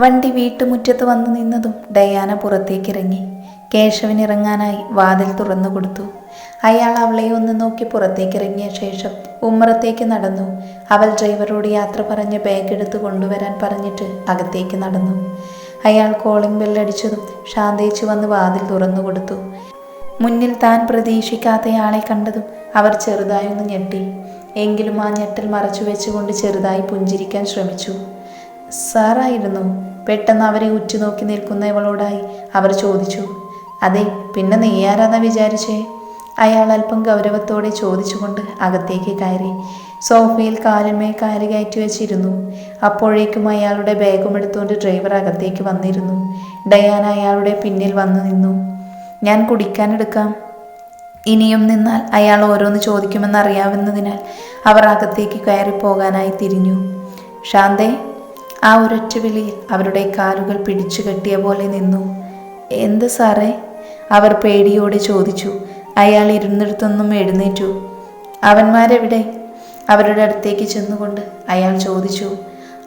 വണ്ടി വീട്ടുമുറ്റത്ത് വന്നു നിന്നതും ഡയാന പുറത്തേക്കിറങ്ങി. കേശവൻ ഇറങ്ങാനായി വാതിൽ തുറന്നു കൊടുത്തു. അയാൾ അവളെ ഒന്ന് നോക്കി പുറത്തേക്കിറങ്ങിയ ശേഷം ഉമ്മറത്തേക്ക് നടന്നു. അവൾ ഡ്രൈവറോട് യാത്ര പറഞ്ഞ് ബാഗ് എടുത്ത് കൊണ്ടുവരാൻ പറഞ്ഞിട്ട് അകത്തേക്ക് നടന്നു. അയാൾ കോളിംഗ് ബെല്ലടിച്ചതും ശാന്തേച്ചു വന്ന് വാതിൽ തുറന്നു കൊടുത്തു. മുന്നിൽ താൻ പ്രതീക്ഷിക്കാത്തയാളെ കണ്ടതും അവർ ചെറുതായി ഒന്ന് ഞെട്ടി. എങ്കിലും ആ ഞെട്ടൽ മറച്ചു വെച്ചുകൊണ്ട് ചെറുതായി പുഞ്ചിരിക്കാൻ ശ്രമിച്ചു. സാറായിരുന്നു പെട്ടെന്ന് അവരെ ഉറ്റുനോക്കി നിൽക്കുന്ന ഇവളോടായി അവർ ചോദിച്ചു അതെ പിന്നെ നീ വിചാരിച്ചേ? അയാൾ അല്പം ഗൗരവത്തോടെ ചോദിച്ചുകൊണ്ട് അകത്തേക്ക് കയറി. സോഫയിൽ കാലിന്മേൽ കാൽ കയറ്റി വെച്ചിരുന്നു. അപ്പോഴേക്കും അയാളുടെ ബാഗും എടുത്തുകൊണ്ട് ഡ്രൈവർ അകത്തേക്ക് വന്നിരുന്നു. ഡയാന അയാളുടെ പിന്നിൽ വന്നു നിന്നു. ഞാൻ കുടിക്കാനെടുക്കാം ഇനിയും നിന്നാൽ അയാൾ ഓരോന്ന് ചോദിക്കുമെന്നറിയാവുന്നതിനാൽ അവർ അകത്തേക്ക് കയറി പോകാനായി തിരിഞ്ഞു. ശാന്തേ ആ ഒരൊറ്റ വിളിയിൽ അവരുടെ കാലുകൾ പിടിച്ചു കെട്ടിയ പോലെ നിന്നു. എന്ത് സാറേ? അവർ പേടിയോടെ ചോദിച്ചു. അയാൾ ഇരുന്നിടത്തൊന്നും എഴുന്നേറ്റു. അവന്മാരെവിടെ? അവരുടെ അടുത്തേക്ക് ചെന്നുകൊണ്ട് അയാൾ ചോദിച്ചു.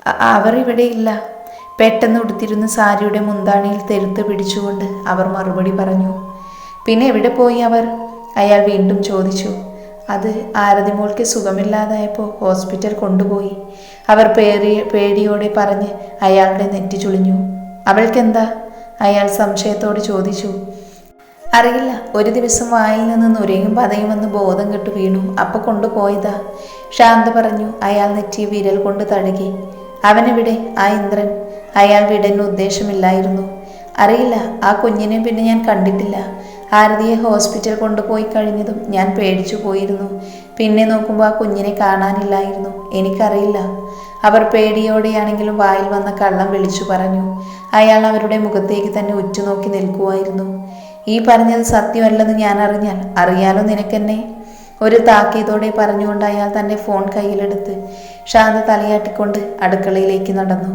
അവർ ഇവിടെ ഇല്ല. പെട്ടെന്ന് ഉടുത്തിരുന്ന സാരിയുടെ മുന്താണിയിൽ തെരുത്ത് പിടിച്ചുകൊണ്ട് അവർ മറുപടി പറഞ്ഞു. പിന്നെ എവിടെ പോയി അവർ? അയാൾ വീണ്ടും ചോദിച്ചു. അത് ആരതിമോൾക്ക് സുഖമില്ലാതായപ്പോൾ ഹോസ്പിറ്റൽ കൊണ്ടുപോയി. അവർ പേടി പേടിയോടെ പറഞ്ഞ് അയാളുടെ നെറ്റി ചുളിഞ്ഞു. അവൾക്കെന്താ? അയാൾ സംശയത്തോട് ചോദിച്ചു. അറിയില്ല ഒരു ദിവസം വായിൽ നിന്ന് നുരയും പതയും വന്ന് ബോധം കെട്ടു വീണു. അപ്പൊ കൊണ്ടുപോയതാ. ശാന്ത പറഞ്ഞു അയാൾ നെറ്റി വിരൽ കൊണ്ട് തഴുകി. അവനെവിടെ? ആ ഇന്ദ്രൻ. അയാൾ വിടന് ഉദ്ദേശമില്ലായിരുന്നു. അറിയില്ല ആ കുഞ്ഞിനെ പിന്നെ ഞാൻ കണ്ടിട്ടില്ല. ആരതിയെ ഹോസ്പിറ്റൽ കൊണ്ടുപോയി കഴിഞ്ഞതും ഞാൻ പേടിച്ചു പോയിരുന്നു. പിന്നെ നോക്കുമ്പോൾ ആ കുഞ്ഞിനെ കാണാനില്ലായിരുന്നു. എനിക്കറിയില്ല. അവർ പേടിയോടെയാണെങ്കിലും വായിൽ വന്ന കള്ളം വിളിച്ചു പറഞ്ഞു. അയാൾ അവരുടെ മുഖത്തേക്ക് തന്നെ ഉറ്റുനോക്കി നിൽക്കുമായിരുന്നു ഈ പറഞ്ഞത് സത്യമല്ലെന്ന് ഞാൻ അറിഞ്ഞാൽ അറിയാലോ നിനക്കെന്നെ? ഒരു താക്കീതോടെ പറഞ്ഞുകൊണ്ട് അയാൾ തന്റെ ഫോൺ കയ്യിലെടുത്ത് ശാന്ത തലയാട്ടിക്കൊണ്ട് അടുക്കളയിലേക്ക് നടന്നു.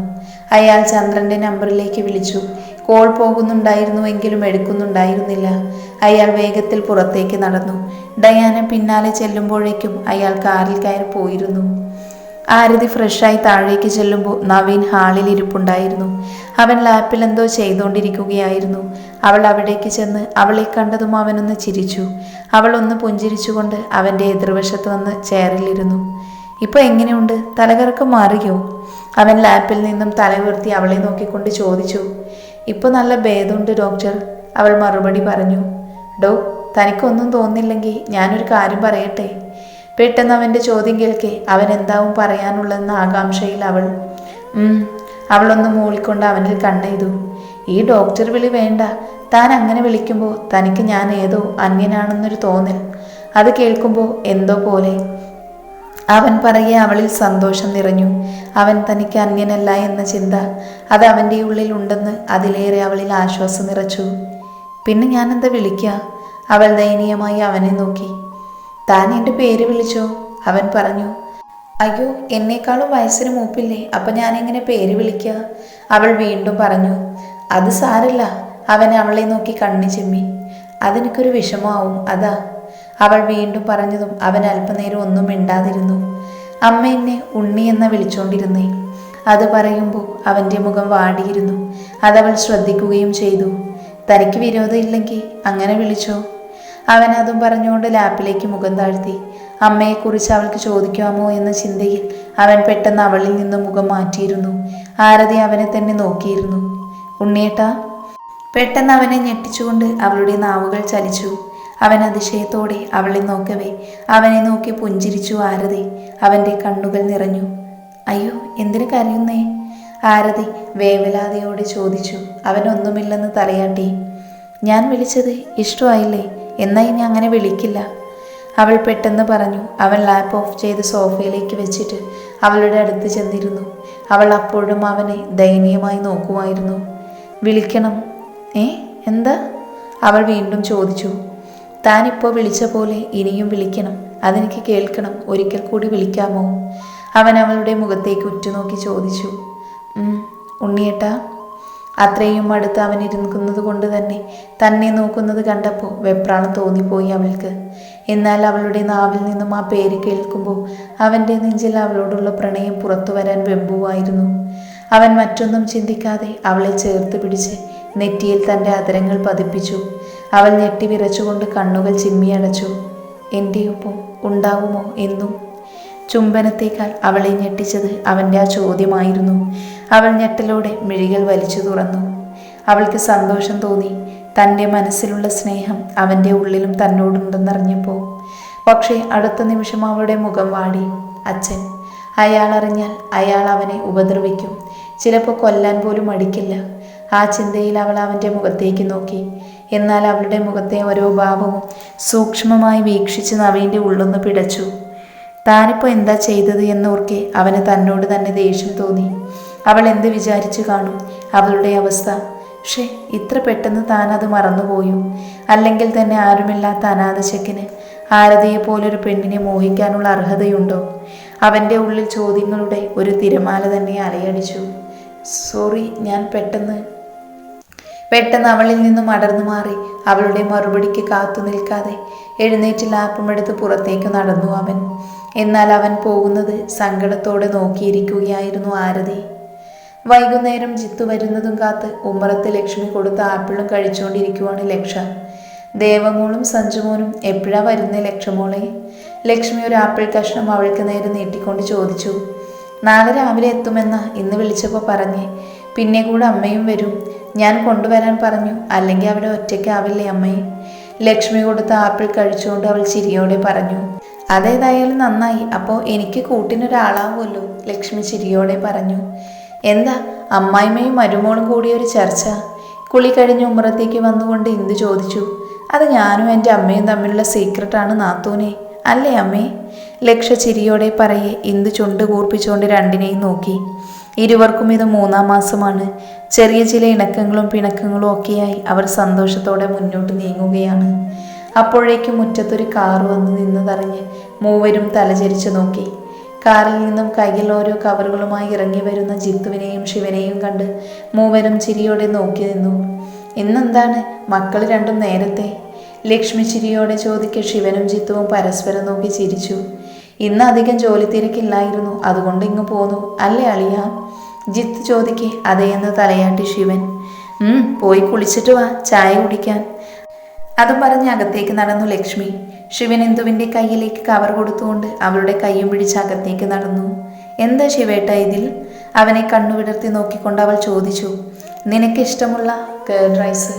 അയാൾ ചന്ദ്രന്റെ നമ്പറിലേക്ക് വിളിച്ചു. കോൾ പോകുന്നുണ്ടായിരുന്നുവെങ്കിലും എടുക്കുന്നുണ്ടായിരുന്നില്ല. അയാൾ വേഗത്തിൽ പുറത്തേക്ക് നടന്നു. ഡയാന പിന്നാലെ ചെല്ലുമ്പോഴേക്കും അയാൾ കാറിൽ കയറി പോയിരുന്നു. ആരതി ഫ്രഷായി താഴേക്ക് ചെല്ലുമ്പോൾ നവീൻ ഹാളിൽ ഇരിപ്പുണ്ടായിരുന്നു. അവൻ ലാപ്പിൽ എന്തോ ചെയ്തുകൊണ്ടിരിക്കുകയായിരുന്നു അവൾ അവിടേക്ക് ചെന്ന് അവളെ കണ്ടതും അവനൊന്ന് ചിരിച്ചു. അവൾ ഒന്ന് പുഞ്ചിരിച്ചുകൊണ്ട് അവന്റെ എതിർവശത്ത് വന്ന് ചെയറിലിരുന്നു. ഇപ്പൊ എങ്ങനെയുണ്ട്? തലകറക്കം മാറിയോ? അവൻ ലാപ്പിൽ നിന്നും തല ഉയർത്തി അവളെ നോക്കിക്കൊണ്ട് ചോദിച്ചു. ഇപ്പൊ നല്ല ഭേദമുണ്ട് ഡോക്ടർ. അവൾ മറുപടി പറഞ്ഞു. ഡോ തനിക്കൊന്നും തോന്നില്ലെങ്കിൽ ഞാനൊരു കാര്യം പറയട്ടെ? പെട്ടെന്ന് അവന്റെ ചോദ്യം കേൾക്കെ അവൻ എന്താവും പറയാനുള്ളതെന്ന ആകാംക്ഷയിൽ അവൾ. അവൾ അവളൊന്ന് മൂളിക്കൊണ്ട് അവനിൽ കണ്ണെയ്തു ഈ ഡോക്ടർ വിളി വേണ്ട. താൻ അങ്ങനെ വിളിക്കുമ്പോൾ തനിക്ക് ഞാൻ ഏതോ അന്യനാണെന്നൊരു തോന്നൽ. അത് കേൾക്കുമ്പോൾ എന്തോ പോലെ. അവൻ പറയെ അവളിൽ സന്തോഷം നിറഞ്ഞു. അവൻ തനിക്ക് അന്യനല്ല എന്ന ചിന്ത. അത് അവന്റെ ഉള്ളിൽ ഉണ്ടെന്ന് അതിലേറെ അവളിൽ ആശ്വാസം നിറച്ചു. പിന്നെ ഞാൻ എന്താ വിളിക്കുക അവൾ ദയനീയമായി അവനെ നോക്കി. താൻ എന്റെ പേര് വിളിച്ചോ? അവൻ പറഞ്ഞു. അയ്യോ എന്നേക്കാളും വയസ്സിന് മൂപ്പില്ലേ? അപ്പം ഞാൻ എങ്ങനെ പേര് വിളിക്കുക അവൾ വീണ്ടും പറഞ്ഞു. അത് സാരല്ല. അവൻ അവളെ നോക്കി കണ്ണി ചിമ്മി. അതെനിക്കൊരു വിഷമമാവും. അതാ. അവൾ വീണ്ടും പറഞ്ഞതും അവൻ അല്പനേരം ഒന്നും മിണ്ടാതിരുന്നു. അമ്മ എന്നെ ഉണ്ണി വിളിച്ചോണ്ടിരുന്നേ. അത് പറയുമ്പോൾ അവന്റെ മുഖം വാടിയിരുന്നു. അതവൾ ശ്രദ്ധിക്കുകയും ചെയ്തു. തനിക്ക് വിരോധമില്ലെങ്കിൽ അങ്ങനെ വിളിച്ചോ? അവൻ അതും പറഞ്ഞുകൊണ്ട് ലാപ്പിലേക്ക് മുഖം താഴ്ത്തി. അമ്മയെക്കുറിച്ച് അവൾക്ക് ചോദിക്കാമോ എന്ന ചിന്തയിൽ അവൻ പെട്ടെന്ന് അവളിൽ നിന്ന് മുഖം മാറ്റിയിരുന്നു. ആരതി അവനെ തന്നെ നോക്കിയിരുന്നു. ഉണ്ണിയേട്ടാ പെട്ടെന്ന് അവനെ ഞെട്ടിച്ചുകൊണ്ട് അവളുടെ നാവുകൾ ചലിച്ചു. അവൻ അതിശയത്തോടെ അവളെ നോക്കവേ. അവനെ നോക്കി പുഞ്ചിരിച്ചു ആരതി. അവന്റെ കണ്ണുകൾ നിറഞ്ഞു. അയ്യോ എന്തിനു കരയുന്നേ? ആരതി വേവലാതയോടെ ചോദിച്ചു. അവനൊന്നുമില്ലെന്ന് തലയാട്ടി. ഞാൻ വിളിച്ചത് ഇഷ്ടമായില്ലേ? എന്നായി ഞാൻ അങ്ങനെ വിളിക്കില്ല. അവൾ പെട്ടെന്ന് പറഞ്ഞു. അവൻ ലാപ്പ് ഓഫ് ചെയ്ത് സോഫയിലേക്ക് വെച്ചിട്ട് അവളുടെ അടുത്ത് ചെന്നിരുന്നു. അവൾ അപ്പോഴും അവനെ ദയനീയമായി നോക്കുമായിരുന്നു. വിളിക്കണം. ഏ? എന്താ? അവൾ വീണ്ടും ചോദിച്ചു. താനിപ്പോൾ വിളിച്ച പോലെ ഇനിയും വിളിക്കണം. അതെനിക്ക് കേൾക്കണം. ഒരിക്കൽ കൂടി വിളിക്കാമോ? അവൻ അവളുടെ മുഖത്തേക്ക് ഉറ്റുനോക്കി ചോദിച്ചു. "ഉം, ഉണ്ണിയേട്ടാ അത്രയും അടുത്ത് അവൻ ഇരുന്നത് കൊണ്ട് തന്നെ തന്നെ നോക്കുന്നത് കണ്ടപ്പോൾ വെപ്രാണം തോന്നിപ്പോയി അവൾക്ക്. എന്നാൽ അവളുടെ നാവിൽ നിന്നും ആ പേര് കേൾക്കുമ്പോൾ അവന്റെ നെഞ്ചിൽ അവളോടുള്ള പ്രണയം പുറത്തു വരാൻ വെമ്പുവായിരുന്നു. അവൻ മറ്റൊന്നും ചിന്തിക്കാതെ അവളെ ചേർത്ത് പിടിച്ച് നെറ്റിയിൽ തന്റെ അതരങ്ങൾ പതിപ്പിച്ചു. അവൾ ഞെട്ടി വിറച്ചുകൊണ്ട് കണ്ണുകൾ ചിമ്മിയടച്ചു എന്റെ ഒപ്പം ഉണ്ടാവുമോ എന്നും? ചുംബനത്തേക്കാൾ അവളെ ഞെട്ടിച്ചത് അവന്റെ ആ ചോദ്യമായിരുന്നു. അവൾ ഞെട്ടലോടെ മിഴികൾ വലിച്ചു തുറന്നു. അവൾക്ക് സന്തോഷം തോന്നി. തന്റെ മനസ്സിലുള്ള സ്നേഹം അവന്റെ ഉള്ളിലും തന്നോടുണ്ടെന്നറിഞ്ഞപ്പോൾ. പക്ഷേ അടുത്ത നിമിഷം അവളുടെ മുഖം വാടി. അച്ഛൻ അയാൾ അറിഞ്ഞാൽ അയാൾ അവനെ ഉപദ്രവിക്കും. ചിലപ്പോൾ കൊല്ലാൻ പോലും അടിക്കില്ല ആ ചിന്തയിൽ അവൾ അവന്റെ മുഖത്തേക്ക് നോക്കി. എന്നാൽ അവളുടെ മുഖത്തെ ഓരോ ഭാവവും സൂക്ഷ്മമായി വീക്ഷിച്ച് നവീന്റെ ഉള്ളൊന്ന് പിടച്ചു. താനിപ്പോൾ എന്താ ചെയ്തത് എന്നോർക്കെ അവന് തന്നോട് തന്നെ ദേഷ്യം തോന്നി. അവൾ എന്ത് വിചാരിച്ചു കാണും? അവളുടെ അവസ്ഥ. പക്ഷേ ഇത്ര പെട്ടെന്ന് താൻ അത് മറന്നുപോയോ? അല്ലെങ്കിൽ തന്നെ ആരുമില്ലാത്ത അനാഥ ചെക്കന് ആരതിയെ പോലൊരു പെണ്ണിനെ മോഹിക്കാനുള്ള അർഹതയുണ്ടോ? അവന്റെ ഉള്ളിൽ ചോദ്യങ്ങളുടെ ഒരു തിരമാല തന്നെ അലയടിച്ചു. സോറി ഞാൻ പെട്ടെന്ന് പെട്ടെന്ന് അവളിൽ നിന്നും അടർന്നു മാറി. അവളുടെ മറുപടിക്ക് കാത്തു നിൽക്കാതെ എഴുന്നേറ്റ് ലാപ്പുമെടുത്ത് പുറത്തേക്ക് നടന്നു അവൻ. എന്നാൽ അവൻ പോകുന്നത് സങ്കടത്തോടെ നോക്കിയിരിക്കുകയായിരുന്നു ആരതി. വൈകുന്നേരം ജിത്തു വരുന്നതും കാത്ത് ഉമ്മറത്ത് ലക്ഷ്മി കൊടുത്ത ആപ്പിളും കഴിച്ചുകൊണ്ടിരിക്കുവാണ് ലക്ഷ. ദേവമോളും സഞ്ജുമോനും എപ്പോഴാ വരുന്നേ ലക്ഷമോളെ? ലക്ഷ്മി ഒരു ആപ്പിൾ കഷ്ണം അവൾക്ക് നേരെ നീട്ടിക്കൊണ്ട് ചോദിച്ചു. നാളെ രാവിലെ എത്തുമെന്ന ഇന്ന് വിളിച്ചപ്പോൾ പറഞ്ഞേ. പിന്നെ കൂടെ അമ്മയും വരും. ഞാൻ കൊണ്ടുവരാൻ പറഞ്ഞു. അല്ലെങ്കിൽ അവിടെ ഒറ്റയ്ക്കാവില്ലേ അമ്മയെ ലക്ഷ്മി കൊടുത്ത ആപ്പിൾ കഴിച്ചുകൊണ്ട് അവൾ ചിരിയോടെ പറഞ്ഞു. അതേതായാലും നന്നായി. അപ്പോൾ എനിക്ക് കൂട്ടിനൊരാളാവുമല്ലോ? ലക്ഷ്മി ചിരിയോടെ പറഞ്ഞു. എന്താ? അമ്മായിമ്മയും മരുമോളും കൂടിയൊരു ചർച്ച? കുളി കഴിഞ്ഞ് ഉമ്മറത്തേക്ക് വന്നുകൊണ്ട് ഇന്ദു ചോദിച്ചു. അത് ഞാനും എന്റെ അമ്മയും തമ്മിലുള്ള സീക്രട്ടാണ് നാത്തൂനെ. അല്ലേ അമ്മേ? ലക്ഷ ചിരിയോടെ പറയെ. ഇന്ദു ചുണ്ട് കൂർപ്പിച്ചുകൊണ്ട് രണ്ടിനെയും നോക്കി. ഇരുവർക്കും ഇത് മൂന്നാം മാസമാണ്. ചെറിയ ചില ഇണക്കങ്ങളും പിണക്കങ്ങളും ഒക്കെയായി അവർ സന്തോഷത്തോടെ മുന്നോട്ട് നീങ്ങുകയാണ്. അപ്പോഴേക്കും മുറ്റത്തൊരു കാർ വന്ന് നിന്നതറിഞ്ഞ് മൂവരും തലചരിച്ചു നോക്കി. കാറിൽ നിന്നും കയ്യിൽ ഓരോ കവറുകളുമായി ഇറങ്ങി വരുന്ന ജിത്തുവിനെയും ശിവനെയും കണ്ട് മൂവരും ചിരിയോടെ നോക്കി നിന്നു. ഇന്നെന്താണ്? മക്കൾ രണ്ടും നേരത്തെ? ലക്ഷ്മി ചിരിയോടെ ചോദിക്കെ ശിവനും ജിത്തുവും പരസ്പരം നോക്കി ചിരിച്ചു. ഇന്ന് അധികം ജോലി തിരക്കില്ലായിരുന്നു. അതുകൊണ്ട് ഇങ്ങ് പോന്നു. അല്ലേ അളിയ? ജിത്ത് ചോദിക്കെ അതേയെന്ന് തലയാട്ടി ശിവൻ. പോയി കുളിച്ചിട്ട് വാ ചായ കുടിക്കാൻ. അതും പറഞ്ഞ് അകത്തേക്ക് നടന്നു ലക്ഷ്മി. ശിവൻ ഇന്ദുവിന്റെ കയ്യിലേക്ക് കവർ കൊടുത്തുകൊണ്ട് അവളുടെ കൈയും പിടിച്ച് അകത്തേക്ക് നടന്നു. എന്താ ശിവേട്ട ഇതിൽ? അവനെ കണ്ണുവിടർത്തി നോക്കിക്കൊണ്ട് അവൾ ചോദിച്ചു. നിനക്കിഷ്ടമുള്ള കേൾ റൈസ്?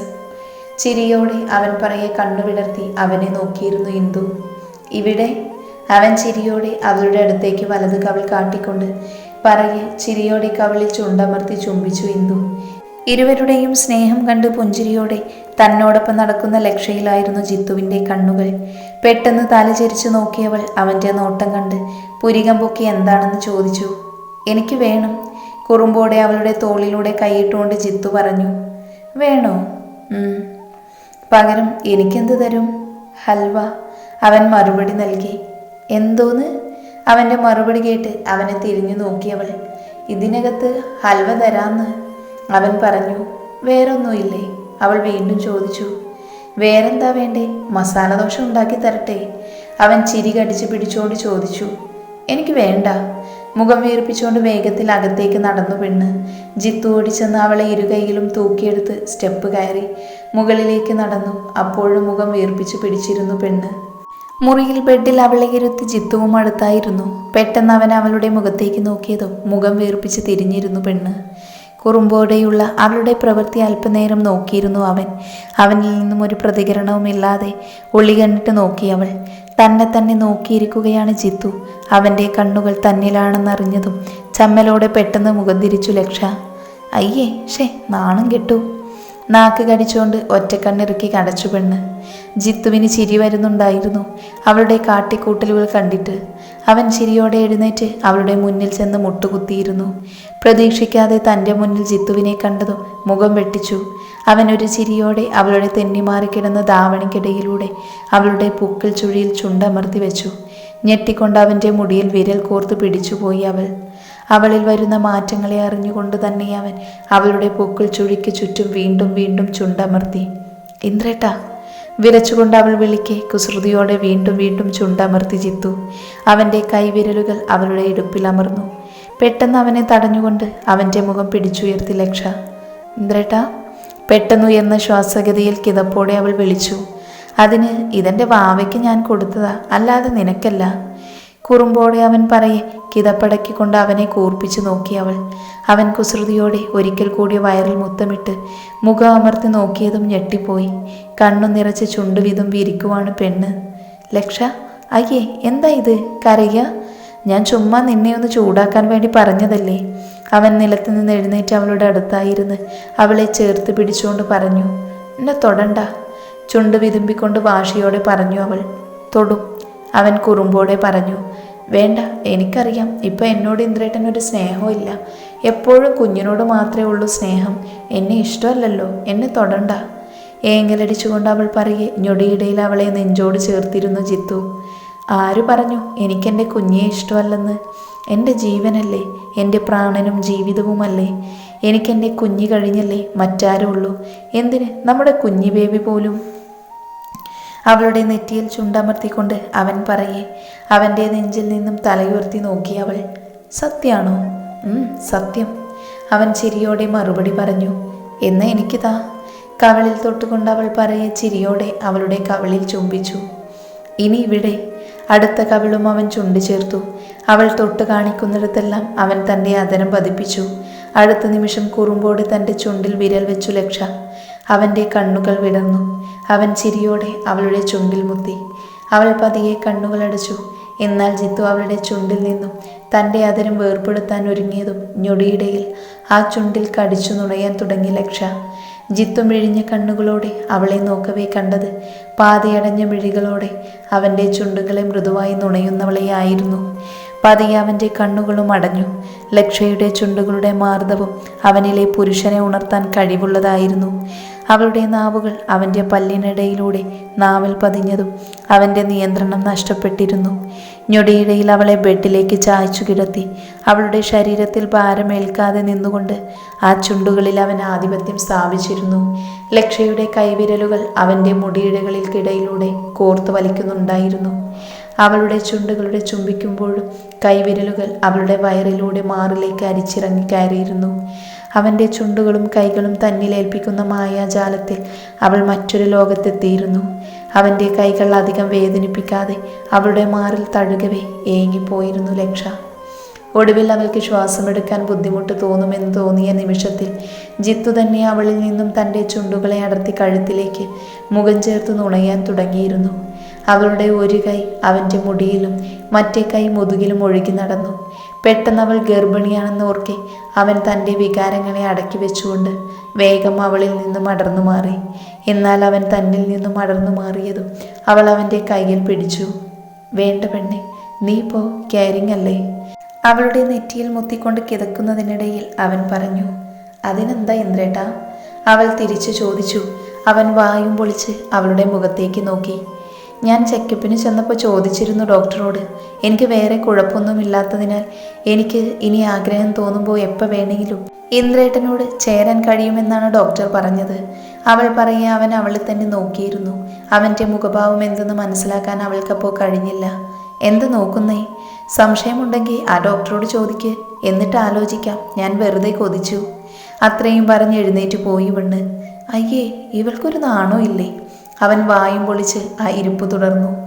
ചിരിയോടെ അവൻ പറയെ കണ്ണുവിടർത്തി അവനെ നോക്കിയിരുന്നു ഇന്ദു. ഇവിടെ അവൻ ചിരിയോടെ അവളുടെ അടുത്തേക്ക് വലത് കവിൾ കാട്ടിക്കൊണ്ട് പറയെ ചിരിയോടെ കവിളിൽ ചുണ്ടമർത്തി ചുംബിച്ചു ഇന്ദു. ഇരുവരുടെയും സ്നേഹം കണ്ട് പുഞ്ചിരിയോടെ തന്നോടൊപ്പം നടക്കുന്ന ലക്ഷയിലായിരുന്നു ജിത്തുവിന്റെ കണ്ണുകൾ. പെട്ടെന്ന് തലചരിച്ചു നോക്കിയവൾ അവന്റെ നോട്ടം കണ്ട് പുരികം പൊക്കി എന്താണെന്ന് ചോദിച്ചു. എനിക്ക് വേണം കുറുമ്പോടെ അവളുടെ തോളിലൂടെ കൈയിട്ടുകൊണ്ട് ജിത്തു പറഞ്ഞു. വേണോ. പകരം എനിക്കെന്ത് തരും? ഹൽവ അവൻ മറുപടി നൽകി. എന്തോന്ന്? അവന്റെ മറുപടി കേട്ട് അവനെ തിരിഞ്ഞു നോക്കിയവൾ. ഇതിനകത്ത് ഹൽവ തരാന്ന് അവൻ പറഞ്ഞു. വേറൊന്നുമില്ലേ? അവൾ വീണ്ടും ചോദിച്ചു. വേറെന്താ വേണ്ടേ? മസാല ദോശ ഉണ്ടാക്കി തരട്ടെ? അവൻ ചിരി കടിച്ച് പിടിച്ചുകൊണ്ട് ചോദിച്ചു. എനിക്ക് വേണ്ട. മുഖം വീർപ്പിച്ചുകൊണ്ട് വേഗത്തിൽ അകത്തേക്ക് നടന്നു പെണ്ണ്. ജിത്തു ഓടിച്ചെന്ന് അവളെ ഇരുകൈയിലും തൂക്കിയെടുത്ത് സ്റ്റെപ്പ് കയറി മുകളിലേക്ക് നടന്നു. അപ്പോഴും മുഖം വീർപ്പിച്ച് പിടിച്ചിരുന്നു പെണ്ണ്. മുറിയിൽ ബെഡിൽ അവളെ ഇരുത്തി ജിത്തുവും അടുത്തായിരുന്നു. പെട്ടെന്ന് അവൻ അവളുടെ മുഖത്തേക്ക് നോക്കിയതും മുഖം വീർപ്പിച്ച് തിരിഞ്ഞിരുന്നു പെണ്ണ്. കുറുമ്പോടെയുള്ള അവളുടെ പ്രവൃത്തി അല്പനേരം നോക്കിയിരുന്നു അവൻ. അവനിൽ നിന്നും ഒരു പ്രതികരണവുമില്ലാതെ ഉള്ളി കണ്ടിട്ട് നോക്കി അവൾ. തന്നെ തന്നെ നോക്കിയിരിക്കുകയാണ് ജിത്തു. അവന്റെ കണ്ണുകൾ തന്നിലാണെന്നറിഞ്ഞതും ചമ്മലോടെ പെട്ടെന്ന് മുഖം തിരിച്ചു ലക്ഷ. അയ്യേ ഷേ നാണം കെട്ടു. നാക്ക് കടിച്ചുകൊണ്ട് ഒറ്റക്കണ്ണിറുക്കി കടച്ചു പെണ്ണ്. ജിത്തുവിന് ചിരി വരുന്നുണ്ടായിരുന്നു. അവളുടെ കാട്ടിക്കൂട്ടലുകൾ കണ്ടിട്ട്. അവൻ ചിരിയോടെ എഴുന്നേറ്റ് അവളുടെ മുന്നിൽ ചെന്ന് മുട്ടുകുത്തിയിരുന്നു. പ്രതീക്ഷിക്കാതെ തന്റെ മുന്നിൽ ജിത്തുവിനെ കണ്ടതും മുഖം വെട്ടിച്ചു. അവൻ ഒരു ചിരിയോടെ അവളുടെ തെന്നിമാറിക്കിടന്ന ധാവണിക്കിടയിലൂടെ അവളുടെ പൂക്കിൽ ചുഴിയിൽ ചുണ്ടമർത്തി വെച്ചു. ഞെട്ടിക്കൊണ്ട് അവന്റെ മുടിയിൽ വിരൽ കോർത്ത് പിടിച്ചുപോയി അവൾ. അവളിൽ വരുന്ന മാറ്റങ്ങളെ അറിഞ്ഞുകൊണ്ട് തന്നെ അവൻ അവളുടെ പൂക്കൾ ചുഴിക്ക് ചുറ്റും വീണ്ടും വീണ്ടും ചുണ്ടമർത്തി. ഇന്ദ്രേട്ട വിരച്ചുകൊണ്ട് അവൾ വിളിക്കെ കുസൃതിയോടെ വീണ്ടും വീണ്ടും ചുണ്ടമർത്തി ചിത്തു. അവന്റെ കൈവിരലുകൾ അവളുടെ ഇടുപ്പിൽ അമർന്നു. പെട്ടെന്ന് അവനെ തടഞ്ഞുകൊണ്ട് അവന്റെ മുഖം പിടിച്ചുയർത്തി ലക്ഷ. പെട്ടെന്നു എന്ന ശ്വാസഗതിയിൽ കിതപ്പോടെ അവൾ വിളിച്ചു. അതിന് ഇതെന്റെ വാവയ്ക്ക് ഞാൻ കൊടുത്തതാ അല്ലാതെ നിനക്കല്ല. കുറുമ്പോടെ അവൻ പറയെ കിതപ്പടക്കിക്കൊണ്ട് അവനെ കൂർപ്പിച്ചു നോക്കി അവൾ. അവൻ കുസൃതിയോടെ ഒരിക്കൽ കൂടി വയറിൽ മുത്തമിട്ട് മുഖം അമർത്തി നോക്കിയതും ഞെട്ടിപ്പോയി. കണ്ണു നിറച്ച് ചുണ്ടു വിതുമ്പി ഇരിക്കുവാണ് പെണ്ണ്. ലക്ഷ അയ്യേ എന്താ ഇത്? കരയ? ഞാൻ ചുമ്മാ നിന്നെ ഒന്ന് ചൂടാക്കാൻ വേണ്ടി പറഞ്ഞതല്ലേ? അവൻ നിലത്ത് നിന്ന് എഴുന്നേറ്റ് അവളുടെ അടുത്തായിരുന്ന് അവളെ ചേർത്ത് പിടിച്ചുകൊണ്ട് പറഞ്ഞു എന്നെ തൊടണ്ട. ചുണ്ട് വിതുമ്പിക്കൊണ്ട് വാശിയോടെ പറഞ്ഞു അവൾ തൊടും. അവൻ കുറുമ്പോടെ പറഞ്ഞു വേണ്ട എനിക്കറിയാം. ഇപ്പം എന്നോട് ഇന്ദ്രേട്ടൻ ഒരു സ്നേഹമില്ല എപ്പോഴും കുഞ്ഞിനോട് മാത്രമേ ഉള്ളൂ സ്നേഹം. എന്നെ ഇഷ്ടമല്ലല്ലോ. എന്നെ തൊടണ്ട. ഏങ്ങലടിച്ചുകൊണ്ട് അവൾ പറയെ ഞൊടിയിടയിൽ അവളെ നെഞ്ചോട് ചേർത്തിരുന്നു ജിത്തു. ആര് പറഞ്ഞു എനിക്കെന്റെ കുഞ്ഞിയെ ഇഷ്ടമല്ലെന്ന്? എന്റെ ജീവനല്ലേ? എന്റെ പ്രാണനും ജീവിതവുമല്ലേ? എനിക്കെന്റെ കുഞ്ഞി കഴിഞ്ഞല്ലേ മറ്റാരും ഉള്ളൂ എന്തിന്? നമ്മുടെ കുഞ്ഞി ബേബി പോലും അവളുടെ നെറ്റിയിൽ ചുണ്ടമർത്തിക്കൊണ്ട് അവൻ പറയെ അവന്റെ നെഞ്ചിൽ നിന്നും തലയുയർത്തി നോക്കി അവൾ സത്യാണോ? സത്യം. അവൻ ചിരിയോടെ മറുപടി പറഞ്ഞു എന്ന് എനിക്കിതാ. കവളിൽ തൊട്ടുകൊണ്ട് അവൾ പറയെ ചിരിയോടെ അവളുടെ കവളിൽ ചുംബിച്ചു. ഇനി ഇവിടെ. അടുത്ത കവിളും അവൻ ചുണ്ടു ചേർത്തു. അവൾ തൊട്ട് കാണിക്കുന്നിടത്തെല്ലാം അവൻ തന്റെ അതരം പതിപ്പിച്ചു. അടുത്ത നിമിഷം കുറുമ്പോട് തന്റെ ചുണ്ടിൽ വിരൽ വെച്ചു ലക്ഷ. അവന്റെ കണ്ണുകൾ വിടർന്നു. അവൻ ചിരിയോടെ അവളുടെ ചുണ്ടിൽ മുത്തി. അവൾ പതിയെ കണ്ണുകളടച്ചു എന്നാൽ ജിത്തു അവളുടെ ചുണ്ടിൽ നിന്നും തന്റെ അതിരും വേർപെടുത്താൻ ഒരുങ്ങിയതും ഞൊടിയിടയിൽ ആ ചുണ്ടിൽ കടിച്ചു നുണയാൻ തുടങ്ങി ലക്ഷ. ജിത്തു മിഴിഞ്ഞ കണ്ണുകളോടെ അവളെ നോക്കവേ കണ്ടത് പാതയടഞ്ഞ മിഴികളോടെ അവന്റെ ചുണ്ടുകളെ മൃദുവായി നുണയുന്നവളെയായിരുന്നു. പതിയെ അവന്റെ കണ്ണുകളും അടഞ്ഞു. ലക്ഷയുടെ ചുണ്ടുകളുടെ മാർദ്ദവും അവനിലെ പുരുഷനെ ഉണർത്താൻ കഴിവുള്ളതായിരുന്നു. അവളുടെ നാവുകൾ അവന്റെ പല്ലിനിടയിലൂടെ നാവിൽ പതിഞ്ഞതും അവന്റെ നിയന്ത്രണം നഷ്ടപ്പെട്ടിരുന്നു. ഞൊടിയിടയിൽ അവളെ ബെഡിലേക്ക് ചായച്ചു കിടത്തി. അവളുടെ ശരീരത്തിൽ ഭാരമേൽക്കാതെ നിന്നുകൊണ്ട് ആ ചുണ്ടുകളിൽ അവൻ ആധിപത്യം സ്ഥാപിച്ചിരുന്നു. ലക്ഷയുടെ കൈവിരലുകൾ അവന്റെ മുടിയിഴകൾക്കിടയിലൂടെ കോർത്തു വലിക്കുന്നുണ്ടായിരുന്നു. അവളുടെ ചുണ്ടുകളുടെ ചുംബിക്കുമ്പോഴും കൈവിരലുകൾ അവളുടെ വയറിലൂടെ മാറിലേക്ക് അരിച്ചിറങ്ങി കയറിയിരുന്നു. അവന്റെ ചുണ്ടുകളും കൈകളും തന്നിലേൽപ്പിക്കുന്ന മായാജാലത്തിൽ അവൾ മറ്റൊരു ലോകത്തെത്തിയിരുന്നു. അവന്റെ കൈകൾ അധികം വേദനിപ്പിക്കാതെ അവളുടെ മാറിൽ തഴുകവേ ഏങ്ങിപ്പോയിരുന്നു ലക്ഷ. ഒടുവിൽ അവൾക്ക് ശ്വാസമെടുക്കാൻ ബുദ്ധിമുട്ട് തോന്നുമെന്ന് തോന്നിയ നിമിഷത്തിൽ ജിത്തു തന്നെ അവളിൽ നിന്നും തന്റെ ചുണ്ടുകളെ അടർത്തി കഴുത്തിലേക്ക് മുഖം ചേർത്ത് നുണയാൻ തുടങ്ങിയിരുന്നു. അവളുടെ ഒരു കൈ അവന്റെ മുടിയിലും മറ്റേ കൈ മുതുകിലും ഒഴുകി നടന്നു. പെട്ടെന്ന് അവൾ ഗർഭിണിയാണെന്ന് ഓർക്കെ. അവൻ തന്റെ വികാരങ്ങളെ അടക്കി വെച്ചുകൊണ്ട് വേഗം അവളിൽ നിന്നും അടർന്നു മാറി. എന്നാൽ അവൻ തന്നിൽ നിന്നും അടർന്നു മാറിയതും അവൾ അവന്റെ കയ്യിൽ പിടിച്ചു. വേണ്ട പെണ്ണെ നീ പോ കാരിങ് അല്ലേ? അവളുടെ നെറ്റിയിൽ മുത്തിക്കൊണ്ട് കിതക്കുന്നതിനിടയിൽ അവൻ പറഞ്ഞു അതിനെന്താ ഇന്ദ്രേട്ടാ? അവൾ തിരിച്ചു ചോദിച്ചു. അവൻ വായും പൊളിച്ച് അവളുടെ മുഖത്തേക്ക് നോക്കി. ഞാൻ ചെക്കപ്പിന് ചെന്നപ്പോൾ ചോദിച്ചിരുന്നു ഡോക്ടറോട് എനിക്ക് വേറെ കുഴപ്പമൊന്നുമില്ലാത്തതിനാൽ എനിക്ക് ഇനി ആഗ്രഹം തോന്നുമ്പോൾ എപ്പോൾ വേണമെങ്കിലും ഇന്ദ്രേട്ടനോട് ചേരാൻ കഴിയുമെന്നാണ് ഡോക്ടർ പറഞ്ഞത്. അവൾ പറയുക അവൻ അവളെ തന്നെ നോക്കിയിരുന്നു. അവന്റെ മുഖഭാവം എന്തെന്ന് മനസ്സിലാക്കാൻ അവൾക്കപ്പോൾ കഴിഞ്ഞില്ല. എന്ത് നോക്കുന്നേ? സംശയമുണ്ടെങ്കിൽ ആ ഡോക്ടറോട് ചോദിക്ക്. എന്നിട്ട് ആലോചിക്കാം. ഞാൻ വെറുതെ കൊതിച്ചു. അത്രയും പറഞ്ഞ് എഴുന്നേറ്റ് പോയി പെണ്ണ് അയ്യേ ഇവൾക്കൊരു നാണോ ഇല്ലേ? അവൻ വായും പൊളിച്ച് ആ ഇരിപ്പ് തുടർന്നു.